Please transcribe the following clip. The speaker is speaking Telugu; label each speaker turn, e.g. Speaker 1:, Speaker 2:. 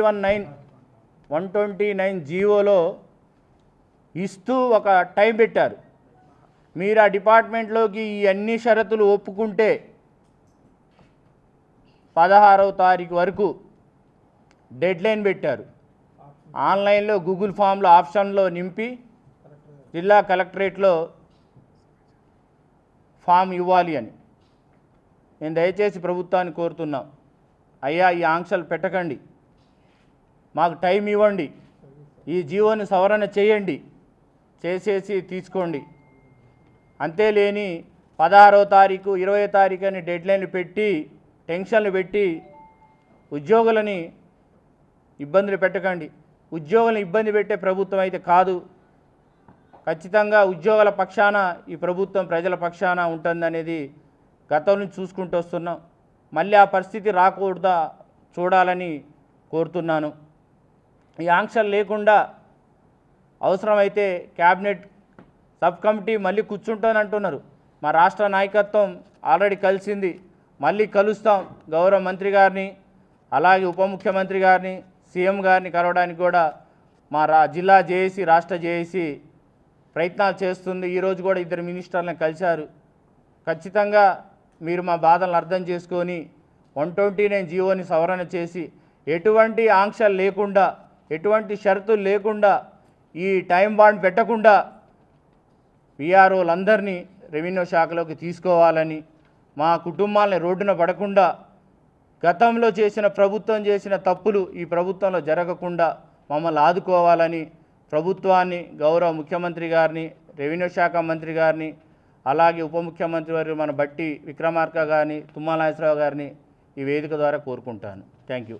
Speaker 1: One nine one twenty nine జీవోలో ఇస్తూ ఒక టైం పెట్టారు. మీరు ఆ డిపార్ట్మెంట్లోకి ఈ అన్ని షరతులు ఒప్పుకుంటే పదహారవ తారీఖు వరకు డెడ్ లైన్ పెట్టారు. ఆన్లైన్లో గూగుల్ ఫామ్లో ఆప్షన్లో నింపి జిల్లా కలెక్టరేట్లో ఫామ్ ఇవ్వాలి అని. నేను దయచేసి ప్రభుత్వాన్ని కోరుతున్నాం. అయ్యా ఈ ఆంక్షలు పెట్టకండి. మాకు టైం ఇవ్వండి. ఈ జీవోని సవరణ చేయండి. చేసేసి తీసుకోండి. అంతేలేని పదహారో తారీఖు ఇరవై తారీఖు అని డెడ్లైన్లు పెట్టి టెన్షన్లు పెట్టి ఉద్యోగులని ఇబ్బందులు పెట్టకండి. ఉద్యోగులను ఇబ్బంది పెట్టే ప్రభుత్వం అయితే కాదు. ఖచ్చితంగా ఉద్యోగుల పక్షాన ఈ ప్రభుత్వం ప్రజల పక్షాన ఉంటుందనేది గతం నుంచి చూసుకుంటూ వస్తున్నాం. మళ్ళీ ఆ పరిస్థితి రాకూడదా చూడాలని కోరుతున్నాను. ఈ ఆంక్షలు లేకుండా అవసరమైతే క్యాబినెట్ సబ్ కమిటీ మళ్ళీ కూర్చుంటాను అంటున్నారు. మా రాష్ట్ర నాయకత్వం ఆల్రెడీ కలిసింది. మళ్ళీ కలుస్తాం గౌరవ మంత్రి గారిని అలాగే ఉప ముఖ్యమంత్రి గారిని సీఎం గారిని కలవడానికి కూడా మా రా జిల్లా జేఏసీ రాష్ట్ర జేఏసీ ప్రయత్నాలు చేస్తుంది. ఈరోజు కూడా ఇద్దరు మినిస్టర్లను కలిశారు. ఖచ్చితంగా మీరు మా బాధలను అర్థం చేసుకొని వన్ ట్వంటీ నైన్ జీవోని సవరణ చేసి ఎటువంటి ఆంక్షలు లేకుండా ఎటువంటి షరతులు లేకుండా ఈ టైం బాండ్ పెట్టకుండా పిఆర్ఓలందరినీ రెవెన్యూ శాఖలోకి తీసుకోవాలని మా కుటుంబాలని రోడ్డున పడకుండా గతంలో చేసిన ప్రభుత్వం చేసిన తప్పులు ఈ ప్రభుత్వంలో జరగకుండా మమ్మల్ని ఆదుకోవాలని ప్రభుత్వాన్ని గౌరవ ముఖ్యమంత్రి గారిని రెవెన్యూ శాఖ మంత్రి గారిని అలాగే ఉప ముఖ్యమంత్రి వారు మన బట్టి విక్రమార్క గారిని తుమ్మా నాగేశ్వరరావు గారిని ఈ వేదిక ద్వారా కోరుకుంటాను. Thank you.